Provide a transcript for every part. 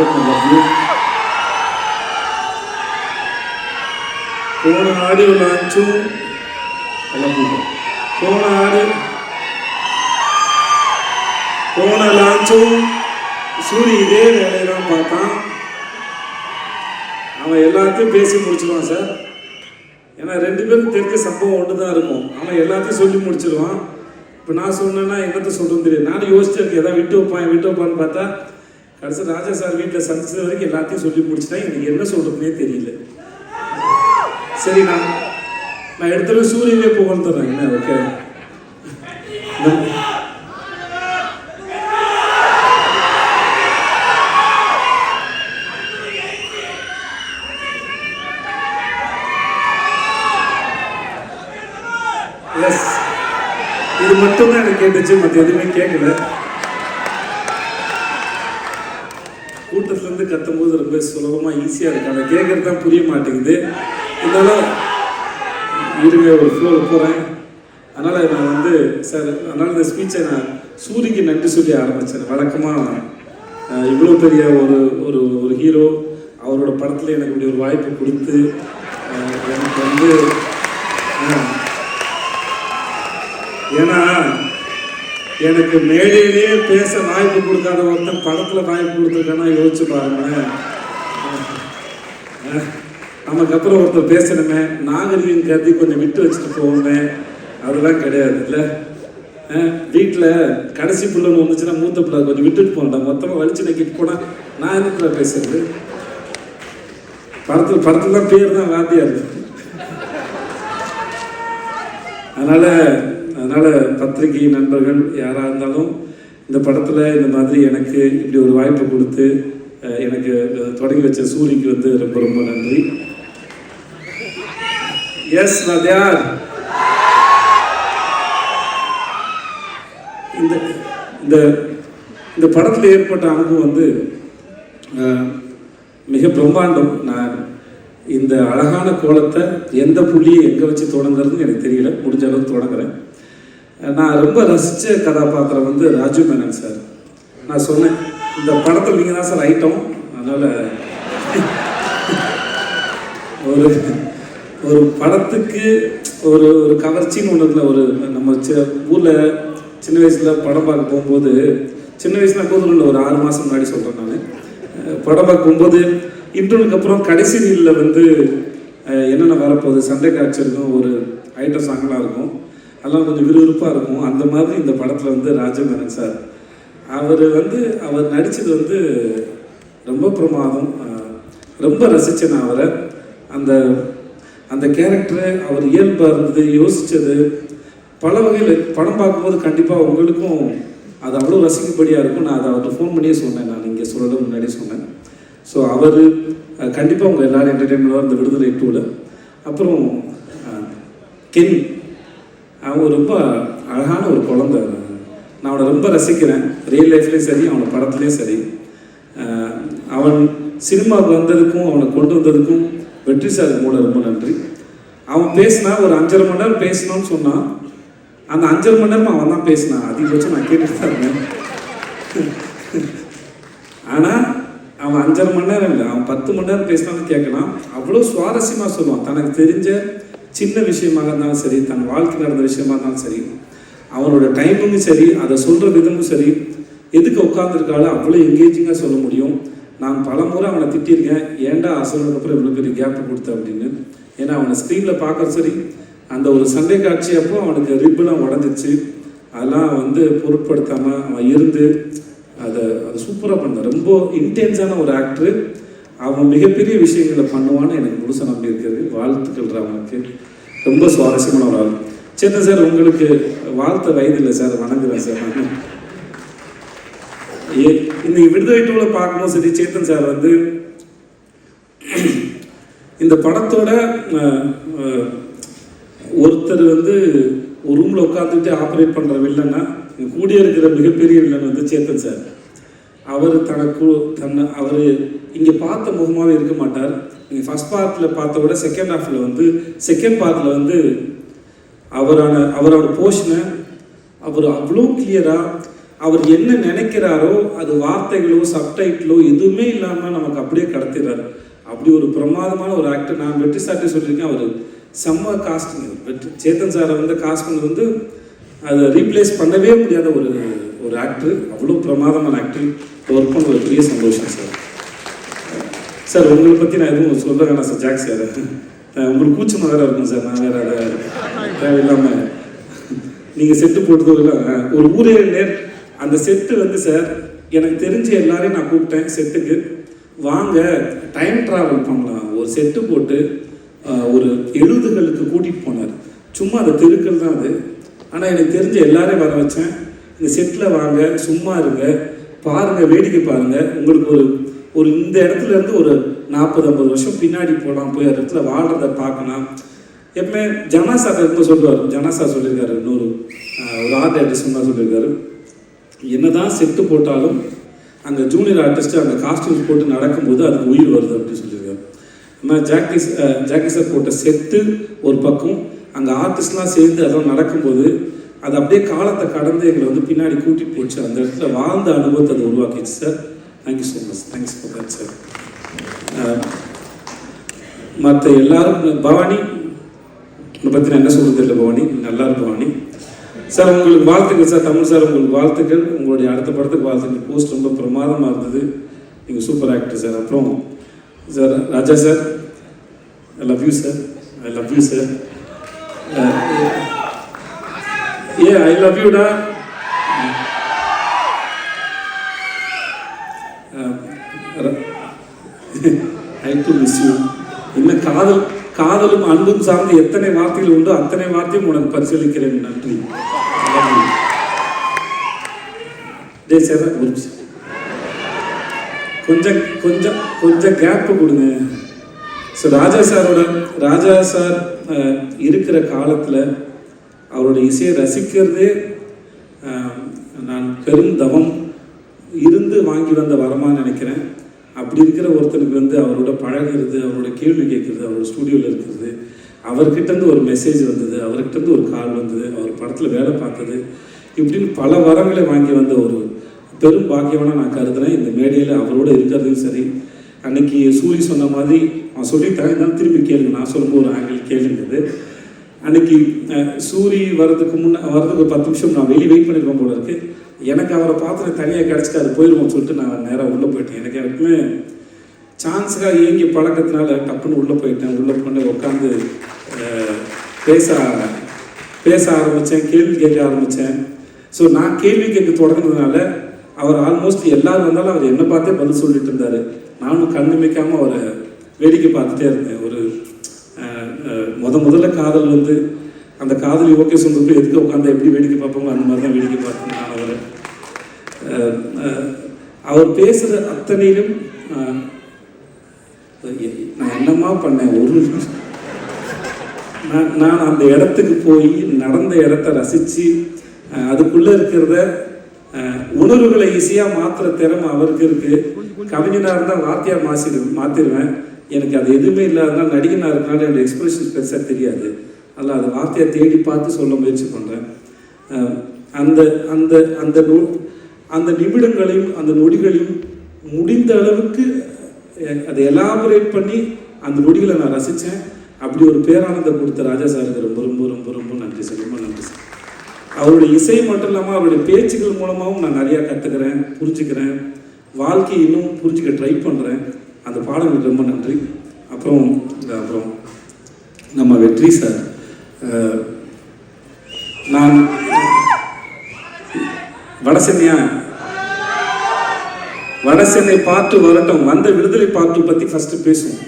Welcome love போன audio லான்ச்சும் போன ஆடியோ போன லான்ச்சும் சூரி இதே வேலையெல்லாம் பார்த்தான் அவன் எல்லாத்தையும் பேசி முடிச்சிருவான் சார் ஏன்னா ரெண்டு பேரும் தெரிஞ்ச சம்பவம் ஒன்று தான் இருக்கும் அவன் எல்லாத்தையும் சொல்லி முடிச்சிருவான் இப்போ நான் சொன்னேன்னா என்னத்தை சொல்கிறேன்னு தெரியும் நானும் யோசிச்சிருக்கேன் எதாவது விட்டு வைப்பான் விட்டு வைப்பான்னு பார்த்தா கடைசி ராஜா சார் வீட்டில் சந்திச்சது வரைக்கும் எல்லாத்தையும் சொல்லி முடிச்சுட்டா எனக்கு என்ன சொல்கிறதுனே தெரியல. சரிண்ணா நான் எடுத்துல சூரியனே சூரியனே புகழ்ந்துடுறேன் என்ன ஓகே. எஸ் இது மட்டும்தான் எனக்கு கேட்டுச்சு மற்ற எதுவுமே கேட்கல சொல்கிறது ரொம்ப சுலபமாக ஈஸியாக இருக்கு. அதை கேட்குறது தான் புரிய மாட்டேங்குது. இருந்தாலும் இருங்க ஒரு ஃப்ளோவில் போகிறேன் அதனால் நான் வந்து சார் அதனால் இந்த ஸ்பீச்சை நான் சூரிக்கு நன்றி சொல்லி ஆரம்பித்தேன் வழக்கமாக இவ்வளோ பெரிய ஒரு ஒரு ஒரு ஹீரோ அவரோட படத்தில் எனக்கு இப்படி ஒரு வாய்ப்பு கொடுத்து எனக்கு வந்து ஏன்னா எனக்கு மேடையிலேயே பேச வாய்ப்பு கொடுக்காத ஒருத்தன் படத்தில் வாய்ப்பு கொடுத்துருக்கானா யோசிச்சு பாருங்க நமக்கு அப்புறம் ஒருத்தர் பேசணுமே நாகரிகம் கருதி கொஞ்சம் விட்டு வச்சுட்டு போகணுமே அதெல்லாம் கிடையாது இல்லை? வீட்டில் கடைசி பிள்ளைன்னு வந்துச்சுன்னா மூத்த பிள்ளை கொஞ்சம் விட்டுட்டு போகணும் மொத்தமாக வலிச்சு நக்கிட்டு போனால் நான் என்ன பேசுறது? படத்தில் படத்தில் தான் பேர் தான் வாத்தியார். அதனால் அதனால் பத்திரிகை நண்பர்கள் யாராக இருந்தாலும் இந்த படத்தில் இந்த மாதிரி எனக்கு இப்படி ஒரு வாய்ப்பு கொடுத்து எனக்கு தொடங்கி வச்ச சூரிக்கு வந்து ரொம்ப ரொம்ப நன்றி. எஸ் நத்யார் இந்த இந்த இந்த படத்தில் ஏற்பட்ட அனுபவம் வந்து மிக பிரம்மாண்டம். நான் இந்த அழகான கோலத்தை எந்த புள்ளியை எங்கே வச்சு தொடங்குறதுன்னு எனக்கு தெரியல. முடிஞ்ச அளவுக்கு தொடங்குறேன். நான் ரொம்ப ரசித்த கதாபாத்திரம் வந்து ராஜு மேனன் சார். நான் சொன்னேன் இந்த படத்தில் நீங்கள் தான் சார் ஐட்டம். அதனால் ஒரு ஒரு படத்துக்கு ஒரு ஒரு கவர்ச்சின்னு ஒன்று ஒரு நம்ம சி- ஊரில் சின்ன வயசில் படம் பார்க்க போகும்போது சின்ன வயசுல போதும் இல்லை ஒரு ஆறு மாதம் முன்னாடி சொல்கிறேன் நான். படம் பார்க்க போகும்போது இன்டர்வலுக்கு அப்புறம் கடைசி ரீலில் வந்து என்னென்ன வரப்போகுது சண்டை காட்சி இருக்கும் ஒரு ஐட்டம் சாங்கெலாம் இருக்கும். அதெல்லாம் கொஞ்சம் விறுவிறுப்பாக இருக்கும். அந்த மாதிரி இந்த படத்தில் வந்து ராஜமேனன் சார். அவர் வந்து அவர் நடித்தது வந்து ரொம்ப பிரமாதம். ரொம்ப ரசித்தேன் நான் அவரை. அந்த அந்த கேரக்டரு அவர் இயல்பாக இருந்தது யோசித்தது பல வகையில் படம் பார்க்கும்போது கண்டிப்பாக உங்களுக்கும் அது அவ்வளோ ரசிக்கும்படியாக இருக்கும். நான் அதை அவர்கிட்ட ஃபோன் பண்ணியே சொன்னேன். நான் இங்கே சொல்ல முன்னாடியே சொன்னேன். ஸோ அவர் கண்டிப்பாக உங்கள் எல்லாரும் என்டர்டெயின்மெண்ட்டாக இந்த விடுதலை டூவில் அப்புறம் கென் அவன் ரொம்ப அழகான ஒரு குழந்த நான் அவனை ரொம்ப ரசிக்கிறேன். ரியல் லைஃப்லேயும் சரி அவனை படத்துலேயும் சரி. அவன் சினிமாவுக்கு வந்ததுக்கும் அவனை கொண்டு வந்ததுக்கும் வெற்றி சார் கூட ரொம்ப நன்றி. அவன் பேசினா ஒரு அஞ்சரை மணி நேரம் பேசணும்னு சொன்னான். அந்த அஞ்சரை மணி நேரம் அவன் தான் பேசினான். அதிகபட்சம் நான் கேட்டுட்டு தான் இருந்தேன். ஆனால் அவன் அஞ்சரை மணி நேரம் இல்லை அவன் பத்து மணி நேரம் பேசினாலும் கேட்கலாம். அவ்வளோ சுவாரஸ்யமாக சொல்லுவான். தனக்கு தெரிஞ்ச சின்ன விஷயமாக இருந்தாலும் சரி தன் வாழ்க்கையில் நடந்த விஷயமா இருந்தாலும் சரி அவனோட டைமிங்கும் சரி அதை சொல்கிற விதமும் சரி எதுக்கு உட்காந்துருக்காளோ அவ்வளோ எங்கேஜிங்காக சொல்ல முடியும். நான் பல முறை அவனை திட்டியிருக்கேன் ஏன்டா அப்புறம் இவ்வளோ பெரிய கேப் கொடுத்த? அப்படின்னு. ஏன்னா அவனை ஸ்க்ரீனில் பார்க்குற சரி. அந்த ஒரு சண்டை காட்சி அப்போ அவனுக்கு ரிப்பெல்லாம் உடஞ்சிச்சு அதெல்லாம் வந்து பொருட்படுத்தாமல் அவன் இருந்து அதை அதை சூப்பராக பண்ண ரொம்ப இன்டென்ஸான ஒரு ஆக்டரு அவன் மிகப்பெரிய விஷயங்களை பண்ணுவான்னு எனக்கு முழுசா நம்பி இருக்கிறது. வாழ்த்துக்கள் அவனுக்கு ரொம்ப சுவாரஸ்யமான ஒரு ஆள். சேத்தன் சார் உங்களுக்கு வாழ்த்த வயதில்லை சார். வணங்குறேன் சார். ஏ- இன்னைக்கு விடுதலை டூவில் பார்க்கணும் சரி சேத்தன் சார் வந்து இந்த படத்தோட ஒருத்தர் வந்து ஒரு ரூமில் உட்காந்துட்டு ஆப்ரேட் பண்ணுற வில்லன்னா கூடிய இருக்கிற மிகப்பெரிய வில்லன் வந்து சேத்தன் சார். அவர் தனக்கு தன்னை அவர் இங்கே பார்த்த முகமாகவே இருக்க மாட்டார். நீங்கள் ஃபர்ஸ்ட் பார்ட்டில் பார்த்த விட செகண்ட் ஹாஃபில் வந்து செகண்ட் பார்ட்டில் வந்து அவரான அவரோட போர்ஷனை அவர் அவ்வளோ கிளியராக அவர் என்ன நினைக்கிறாரோ அது வார்த்தைகளோ சப்டைட்டிலோ எதுவுமே இல்லாமல் நமக்கு அப்படியே கடத்திடுறாரு. அப்படி ஒரு பிரமாதமான ஒரு ஆக்டர் நான் வெற்றி சாட்டை சொல்லியிருக்கேன் அவர் செம்ம காஸ்டிங் வெற்றி சேத்தன் சாரை வந்து காஸ்ட் பண்ணது வந்து அதை ரீப்ளேஸ் பண்ணவே முடியாத ஒரு ஒரு ஆக்டர் அவ்வளோ பிரமாதமான ஆக்டர் ஒர்க் பண்ண ஒரு பெரிய சந்தோஷம் சார். சார் உங்களை பற்றி நான் எதுவும் சொல்ல வேணாம் சார் ஜாக் சார். உங்களுக்கு கூச்சமாக வேறு இருக்கும் சார் நான் வேறு அதை தேவையில்லாமல் நீங்கள் செட்டு போட்டதுலாம் ஒரு ஊரே நேர். அந்த செட்டு வந்து சார் எனக்கு தெரிஞ்ச எல்லாரையும் நான் கூப்பிட்டேன் செட்டுக்கு வாங்க டைம் ட்ராவல் பண்ணலாம். ஒரு செட்டு போட்டு ஒரு எழுதுகளுக்கு கூட்டிகிட்டு போனார். சும்மா அந்த தெருக்கள் தான் அது. ஆனால் எனக்கு தெரிஞ்ச எல்லாரையும் வர வச்சேன். இந்த செட்டில் வாங்க சும்மா இருங்க. பாருங்கள் வேடிக்கை பாருங்கள் உங்களுக்கு ஒரு ஒரு இந்த இடத்துல இருந்து ஒரு நாற்பது ஐம்பது வருஷம் பின்னாடி போகலாம் போய் அந்த இடத்துல வாழ்கிறத பார்க்கலாம் எப்பவுமே ஜனாசா ரொம்ப சொல்லுவார். ஜனாசா சொல்லியிருக்காரு இன்னொரு ஒரு ஆர்ட் ஆர்டிஸ்ட் தான் சொல்லியிருக்காரு. என்னதான் செட்டு போட்டாலும் அங்கே ஜூனியர் ஆர்டிஸ்ட் அந்த காஸ்டியூம்ஸ் போட்டு நடக்கும்போது அதுக்கு உயிர் வருது அப்படின்னு சொல்லியிருக்காரு. ஆனால் ஜாக்கிஸ் ஜாக்கிஸர் போட்ட செட்டு ஒரு பக்கம் அங்கே ஆர்டிஸ்ட்லாம் சேர்ந்து அதெல்லாம் நடக்கும்போது அது அப்படியே காலத்தை கடந்து எங்களை வந்து பின்னாடி கூட்டிட்டு போச்சு. அந்த இடத்துல வாழ்ந்த அனுபவத்தை அதை உருவாக்கிச்சு sir thank you so much thanks for that sir மற்ற எல்லாரும் பவானி உன்னை பற்றி நான் என்ன சொல்கிறது இல்லை பவானி. நல்லா இரு பவானி. சார் உங்களுக்கு வாழ்த்துக்கள் சார் தமிழ் சார் உங்களுக்கு வாழ்த்துக்கள். உங்களுடைய அடுத்த படத்துக்கு வாழ்த்துக்கள். போஸ்ட் ரொம்ப பிரமாதமாக இருந்தது. நீங்கள் சூப்பர் ஆக்டர் சார் அப்புறம் sir Raja sir I love you sir I love you sir A I love யூடா ஐ டு மிஸ் யூ என்ன காதல் காதலும் அன்பும் சார்ந்து எத்தனை வார்த்தைகள் உண்டோ அத்தனை வார்த்தையும் உனக்கு பரிசீலிக்கிறேன். நன்றி. சார் கொஞ்சம் கொஞ்சம் கொஞ்சம் கேப்பு கொடுங்க. ஸோ ராஜா சாரோட ராஜா சார் இருக்கிற காலத்தில் அவரோட இசையை ரசிக்கிறதே நான் பெரும் தவம் இருந்து வாங்கி வந்த வரமான்னு நினைக்கிறேன். அப்படி இருக்கிற ஒருத்தனுக்கு வந்து அவரோட பழகிறது அவரோட கேள்வி கேட்குறது அவரோட ஸ்டூடியோவில் இருக்கிறது அவர்கிட்டருந்து ஒரு மெசேஜ் வந்தது அவர்கிட்டருந்து ஒரு கால் வந்தது அவர் படத்தில் வேலை பார்த்தது இப்படின்னு பல வரங்களை வாங்கி வந்த ஒரு பெரும் பாக்கியமான நான் கருதுறேன். இந்த மேடையில் அவரோட இருக்கிறதும் சரி. அன்னைக்கு சூரி சொன்ன மாதிரி அவன் சொல்லி இருந்தாலும் திரும்பி கேளுங்க. நான் சொல்லும்போது ஒரு ஆங்கிள் கேளுங்கிறது அன்னைக்கு சூரி வர்றதுக்கு முன்னே வர்றதுக்கு பத்து நிமிஷம் நான் வெளியே வெயிட் பண்ணியிருக்கேன் போல இருக்குது எனக்கு அவரை பார்த்து தனியாக கிடச்சிட்டு அது சொல்லிட்டு நான் நேராக உள்ளே போயிட்டேன். எனக்கு எனக்குமே சான்ஸுக்காக இயங்கி பழக்கத்தினால டப்புன்னு உள்ளே போயிட்டேன். உள்ளே போன உட்காந்து பேச பேச ஆரம்பித்தேன் கேள்வி கேட்க ஆரம்பித்தேன் ஸோ நான் கேள்வி கேட்க தொடங்கினதுனால அவர் ஆல்மோஸ்ட் எல்லாரும் வந்தாலும் அவர் என்னை பார்த்தே பதில் சொல்லிட்டு இருந்தார். நானும் கண்ணு அவரை வேடிக்கை பார்த்துட்டே இருந்தேன். ஒரு முத முதல்ல காதல் வந்து அந்த காதலி ஓகே சொந்தப்போ எதுக்கு உட்காந்து எப்படி வேடிக்கை பார்ப்போமோ அந்த மாதிரி தான் வேடிக்கை பார்த்தேன் அவர் பேசுகிற அத்தனையிலும் நான் என்னமா பண்ணேன்? ஒரு நான் நான் அந்த இடத்துக்கு போய் நடந்த இடத்த ரசித்து அதுக்குள்ளே இருக்கிறத உணர்வுகளை ஈஸியாக மாற்றுற திறமை அவருக்கு இருக்கு. கவிஞனாக இருந்தால் வார்த்தையாக மாசி மாற்றிடுவேன் எனக்கு அது எதுவுமே இல்லாதனால நடிகனாக இருக்கனால என்னோட எக்ஸ்பிரஷன் பெருசாக தெரியாது. அதில் அது வார்த்தையை தேடி பார்த்து சொல்ல முயற்சி பண்ணுறேன் அந்த அந்த அந்த நூல் அந்த நிமிடங்களையும் அந்த நொடிகளையும் முடிந்த அளவுக்கு அதை எலாபரேட் பண்ணி அந்த நொடிகளை நான் ரசித்தேன் அப்படி ஒரு பேரானந்தம் கொடுத்த ராஜா சாருக்கு ரொம்ப ரொம்ப ரொம்ப ரொம்ப நன்றி சார் ரொம்ப நன்றி சார் அவருடைய இசை மட்டும் இல்லாமல் அவருடைய பேச்சுகள் மூலமாகவும் நான் நிறையா கற்றுக்கிறேன் புரிஞ்சுக்கிறேன். வாழ்க்கையை இன்னும் புரிஞ்சுக்க ட்ரை பண்ணுறேன் அந்த பாடங்களுக்கு ரொம்ப நன்றி. அப்புறம் அப்புறம் நம்ம வெற்றி சார் நான் வடசென்னையா? வடசென்னை பார்த்து வரட்டும். வந்த விடுதலை பார்த்து பற்றி ஃபஸ்ட்டு பேசுவோம்.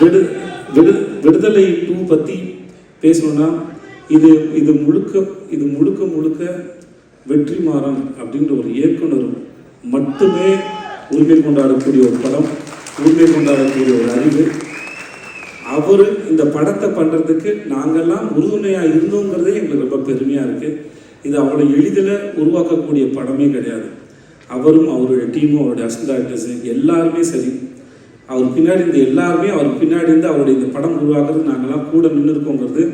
விடு விடு விடுதலை டூ பற்றி பேசணும்னா இது இது முழுக்க இது முழுக்க முழுக்க வெற்றிமாறன் அப்படின்ற ஒரு இயக்குனர் மட்டுமே உரிமை கொண்டாடக்கூடிய ஒரு படம் உரிமை கொண்டாடக்கூடிய ஒரு அறிவு. அவர் இந்த படத்தை பண்ணுறதுக்கு நாங்கள்லாம் உறுதுணையாக இருந்தோங்கிறதே எங்களுக்கு ரொம்ப பெருமையாக இருக்குது இது அவ்வளோ எளிதில் உருவாக்கக்கூடிய படமே கிடையாது. அவரும் அவருடைய டீமும் அவருடைய அசன் ஆக்டர்ஸு எல்லாருமே சரி. அவர் பின்னாடி இந்த எல்லாருமே அவர் பின்னாடி இருந்து அவருடைய இந்த படம் உருவாக்குறது நாங்கள்லாம் கூட நின்று இருக்கோங்கிறது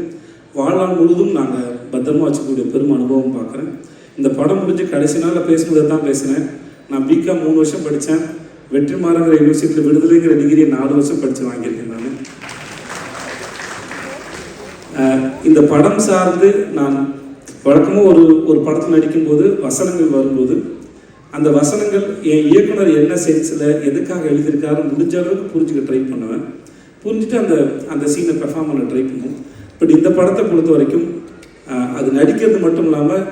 வாழ்நாள் முழுதும் நாங்கள் பத்திரமா வச்சுக்கூடிய பெரும் அனுபவம் பார்க்குறேன் இந்த படம் முடிஞ்சு கடைசி நாளில் பேசும்போது தான் பேசினேன். நான் பிகாம் மூணு வருஷம் படித்தேன் வெற்றிமாறங்கிற யூனிவர்சிட்டியில் விடுதலைங்கிற டிகிரியை நாலு வருஷம் படித்து வாங்கியிருக்கேன் நான் அஹ் இந்த படம் சார்ந்து நான் வழக்கமாக ஒரு ஒரு படத்தில் நடிக்கும்போது வசனங்கள் வரும்போது அந்த வசனங்கள் என் இயக்குனர் என்ன சென்ஸில் எதுக்காக எழுதியிருக்காரு முடிஞ்ச அளவுக்கு புரிஞ்சுக்க ட்ரை பண்ணுவேன். புரிஞ்சுட்டு அந்த அந்த சீனை பெர்ஃபார்ம் பண்ண ட்ரை பண்ணுவோம். பட் இந்த படத்தை பொறுத்த வரைக்கும் அது நடிக்கிறது மட்டும் இல்லாமல்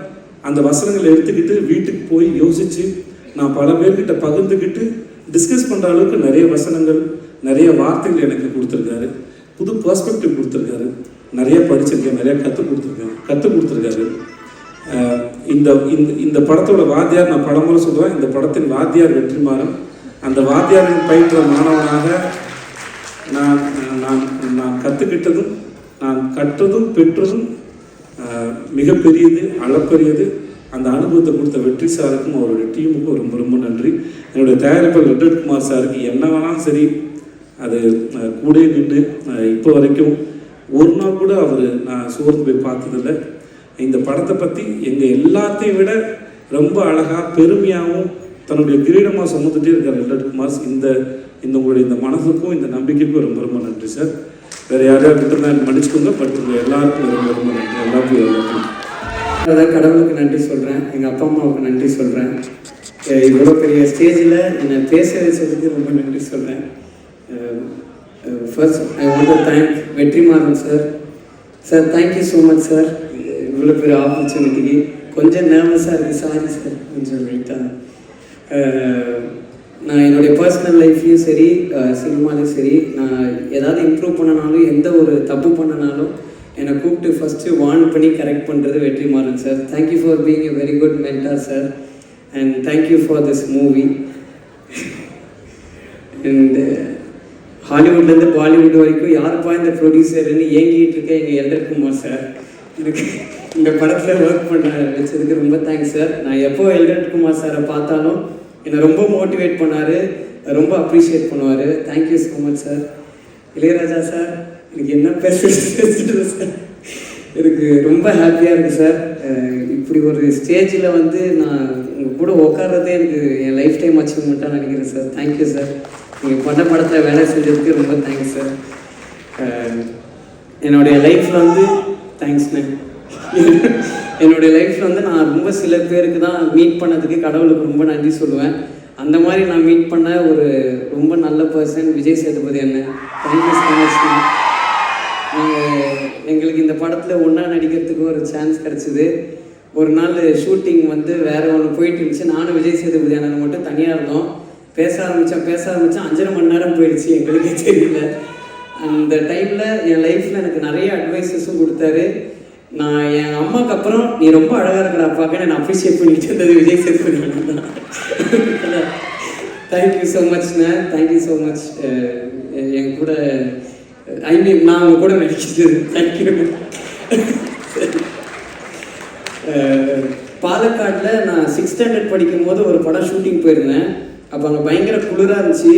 அந்த வசனங்களை எடுத்துக்கிட்டு வீட்டுக்கு போய் யோசித்து நான் பல பேர்கிட்ட பகிர்ந்துக்கிட்டு டிஸ்கஸ் பண்ணுற அளவுக்கு நிறைய வசனங்கள் நிறைய வார்த்தைகள் எனக்கு கொடுத்துருக்காரு. புது பர்ஸ்பெக்டிவ் கொடுத்துருக்காரு. நிறைய படிச்சிருக்கேன் நிறைய கற்றுக் கொடுத்துருக்கேன். கற்றுக் கொடுத்துருக்காரு. இந்த இந்த இந்த படத்தோட வாத்தியார் நான் படமும் சொல்லுவேன். இந்த படத்தின் வாத்தியார் வெற்றிமாறன். அந்த வாத்தியாரின் பயின்ற மாணவனாக நான் நான் நான் கற்றுக்கிட்டதும் நான் கற்றதும் பெற்றதும் மிகப்பெரியது அளப்பெரியது. அந்த அனுபவத்தை கொடுத்த வெற்றி சாருக்கும் அவருடைய டீமுக்கும் ரொம்ப ரொம்ப நன்றி. என்னுடைய தயாரிப்பர் ரெட்டட் குமார் சாருக்கு என்ன வேணாலும் சரி அது கூட நின்று இப்போ வரைக்கும் ஒரு நாள் கூட அவர் நான் சோர்ந்து போய் பார்த்ததில்ல. இந்த படத்தை பற்றி எங்கள் எல்லாத்தையும் விட ரொம்ப அழகாக பெருமையாகவும் தன்னுடைய கிரீடமாக சுமந்துட்டே இருக்கார் ரெட்டட் குமார். இந்த இந்த உங்களுடைய இந்த மனசுக்கும் இந்த நம்பிக்கைக்கும் ரொம்ப ரொம்ப நன்றி சார். வேறு யாரையாவது விட்டுருந்தா மன்னிச்சுக்கோங்க. பட் உங்கள் எல்லாருக்கும் ரொம்ப ரொம்ப நன்றி. எல்லாத்தையும் எல்லாத்தையும் அதான் கடவுளுக்கு நன்றி சொல்கிறேன் எங்கள் அப்பா அம்மாவுக்கு நன்றி சொல்கிறேன் இவ்வளோ பெரிய ஸ்டேஜில் என்னை பேச வச்சதுக்கு ரொம்ப நன்றி சொல்கிறேன் first I want to thank Vetrimaaran sir sir thank you so much sir இவ்வளோ பெரிய ஆப்பர்ச்சுனிட்டிக்கு கொஞ்சம் நர்வஸாக இருக்குது சாரி சார் கொஞ்சம் வெயிட்டாக uh, நான் என்னுடைய பர்சனல் லைஃப்லேயும் சரி uh, சினிமாலையும் சரி நான் ஏதாவது இம்ப்ரூவ் பண்ணனாலும் எந்த ஒரு தப்பு பண்ணனாலும் என்னை கூப்பிட்டு ஃபஸ்ட்டு வார்ன் பண்ணி கரெக்ட் பண்ணுறது Vetrimaaran sir thank you for being a very good mentor sir and thank you for this movie and ஹாலிவுட்லேருந்து Bollywood வரைக்கும் யாருப்பா இந்த ப்ரொடியூசர்னு ஏங்கிட்டு இருக்க எங்கள் எல்டர் குமார் சார் எனக்கு இந்த படத்தில் ஒர்க் பண்ண வச்சதுக்கு ரொம்ப தேங்க்ஸ் சார் நான் எப்போ எல்டர் குமார் சாரை பார்த்தாலும் என்னை ரொம்ப மோட்டிவேட் பண்ணார் ரொம்ப அப்ரிஷியேட் பண்ணுவார். Thank you so much sir Ilaiyaraaja sir எனக்கு என்ன பேசுறது சார் எனக்கு ரொம்ப ஹாப்பியாக இருக்குது சார் இப்படி ஒரு ஸ்டேஜில் வந்து நான் உங்கள் கூட உட்கார்றதே எனக்கு என் லைஃப் டைம் அச்சீவ்மெண்ட்டாக நினைக்கிறேன் சார் தேங்க்யூ சார் நீங்கள் பண்ண படத்தில் வேலை செஞ்சதுக்கு ரொம்ப தேங்க்ஸ் சார் என்னுடைய லைஃப்பில் வந்து தேங்க்ஸ்ண்ணே என்னுடைய லைஃப்பில் வந்து நான் ரொம்ப சில பேருக்கு தான் மீட் பண்ணதுக்கு கடவுளுக்கு ரொம்ப நன்றி சொல்லுவேன். அந்த மாதிரி நான் மீட் பண்ண ஒரு ரொம்ப நல்ல பர்சன் விஜய் சேதுபதி அண்ணன். தேங்க்யூ ஸோ மச் நாங்கள் எங்களுக்கு இந்த படத்தில் ஒன்றா நடிக்கிறதுக்கு ஒரு சான்ஸ் கிடச்சிது. ஒரு நாள் ஷூட்டிங் வந்து வேறு ஒன்று போயிட்டு இருந்துச்சு. நானும் விஜய் சேதுபதி அண்ணன் மட்டும் தனியாக இருந்தோம். பேச ஆரம்பித்தோம் பேச ஆரம்பித்தோம் அஞ்சரை மணி நேரம் போயிடுச்சு எங்களுக்கே தெரியல. அந்த டைமில் என் லைஃப்பில் எனக்கு நிறைய அட்வைசஸும் கொடுத்தாரு. நான் என் அம்மாவுக்கு அப்புறம் நீ ரொம்ப அழகாக இருக்கிற அப்பாக்க நான் அப்ரிஷியேட் பண்ணிட்டு இருந்தது Vijay Sethupathi thank you so மச்ண்ணே thank you so much என் கூட ஐ மீன் நான் அவங்க கூட நடிச்சது தேங்க்யூ பாலக்காட்டில் நான் சிக்ஸ் ஸ்டாண்டர்ட் படிக்கும் போது ஒரு படம் ஷூட்டிங் போயிருந்தேன். அப்போ அங்கே பயங்கர குளிராக இருந்துச்சு.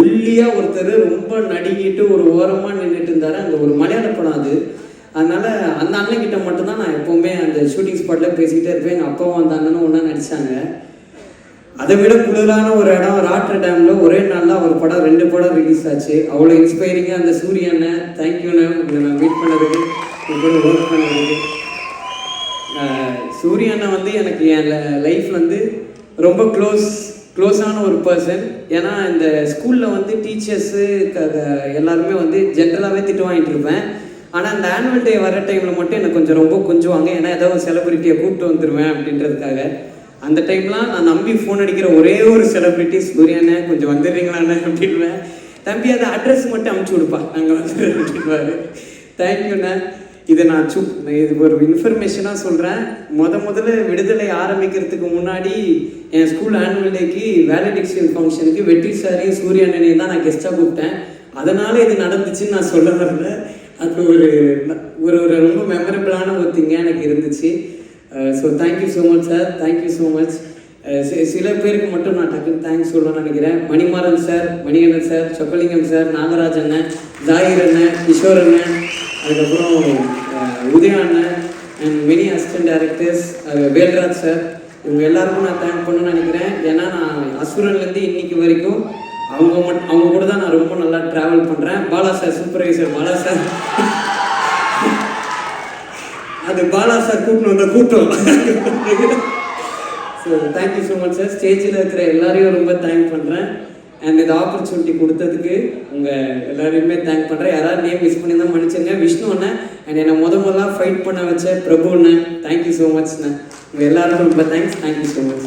ஒல்லியாக ஒருத்தர் ரொம்ப நடுங்கிட்டு ஒரு ஓரமாக நின்றுட்டு இருந்தார். அங்கே ஒரு மலையாள படம் அது. அதனால் அந்த அண்ணன்கிட்ட மட்டும்தான் நான் எப்போவுமே அந்த ஷூட்டிங் ஸ்பாட்டில் பேசிக்கிட்டே இருப்பேன். எங்கள் அப்பாவும் அந்த அண்ணனும் ஒன்றா நடிச்சாங்க. அதை விட குளிரான ஒரு இடம் ராட்ர டேமில் ஒரே நாளில் ஒரு படம் ரெண்டு படம் ரிலீஸ் ஆச்சு. அவ்வளோ இன்ஸ்பைரிங்காக அந்த சூரியனை தேங்க்யூண்ணே உங்களை நான் மீட் பண்ணதுக்கு உங்களோட ஒர்க் பண்ணதுக்கு. சூரிய அண்ணன் வந்து எனக்கு என் லைஃப் வந்து ரொம்ப க்ளோஸ் க்ளோஸான ஒரு பர்சன் ஏன்னா இந்த ஸ்கூலில் வந்து டீச்சர்ஸு எல்லாருமே வந்து ஜென்ரலாகவே திட்டு வாங்கிட்டு இருப்பேன். ஆனால் அந்த ஆனுவல் டே வர டைமில் மட்டும் எனக்கு கொஞ்சம் ரொம்ப கொஞ்சுவாங்க. ஏன்னா ஏதோ ஒரு செலிபிரிட்டியை கூப்பிட்டு வந்துடுவேன் அப்படின்றதுக்காக. அந்த டைம்லாம் நான் நம்பி ஃபோன் அடிக்கிற ஒரே ஒரு செலிபிரிட்டி சூரியனே கொஞ்சம் வந்துடுறீங்களாண்ணே அப்படின்வேன் தம்பி அதை அட்ரஸ் மட்டும் அமுச்சு கொடுப்பா நாங்கள் வந்து அப்படின்வாரு தேங்க்யூண்ணே இதை நான் சு இது ஒரு இன்ஃபர்மேஷனாக சொல்கிறேன் முத முதல்ல விடுதலை ஆரம்பிக்கிறதுக்கு முன்னாடி என் ஸ்கூல் ஆனுவல் டேக்கு வேலடிக்ஷன் ஃபங்க்ஷனுக்கு வெற்றி சாரையும் சூர்யாண்ணனையும் தான் நான் கெஸ்ட்டாக கூப்பிட்டேன். அதனால் இது நடந்துச்சுன்னு நான் சொல்ல வரல. அது ஒரு ஒரு ஒரு ரொம்ப மெமரபிளான ஒரு திங்காக எனக்கு இருந்துச்சு. So thank you so much sir thank you so much சில பேருக்கு மட்டும் நான் டக்குன்னு தேங்க்ஸ் சொல்லணும்னு நினைக்கிறேன். Manimaran sir Manikandan sir Chokkalingam sir Nagaraj அண்ணன் ஜாகிர் அண்ணன் கிஷோர் அண்ணன் அதுக்கப்புறம் அஹ், உதயா அண்ணன் and many assistant directors Velraj sir இவங்க எல்லாருக்கும் நான் தேங்க் பண்ணணும்னு நினைக்கிறேன். ஏன்னா நான் அசுரன்லேருந்து இன்னைக்கு வரைக்கும் அவங்க மட்டும் அவங்க கூட தான் நான் ரொம்ப நல்லா ட்ராவல் பண்ணுறேன் Bala sir supervisor Bala sir அது பாலா சார் கூட்டின்னு வந்த கூட்டம். So thank you so much sir ஸ்டேஜில் இருக்கிற எல்லாரையும் ரொம்ப தேங்க் பண்ணுறேன் அண்ட் இந்த ஆப்பர்ச்சுனிட்டி கொடுத்ததுக்கு உங்கள் எல்லாரையுமே தேங்க் பண்ணுறேன் யாராவது நேம் மிஸ் பண்ணி தான் மன்னிச்சுங்க விஷ்ணு அண்ணன் அண்ட் என்னை முத முதல்ல ஃபைட் பண்ண வச்ச பிரபு அண்ணன் தேங்க்யூ ஸோ மச்ண்ணே உங்கள் எல்லாருக்கும் ரொம்ப தேங்க்ஸ் தேங்க்யூ ஸோ மச்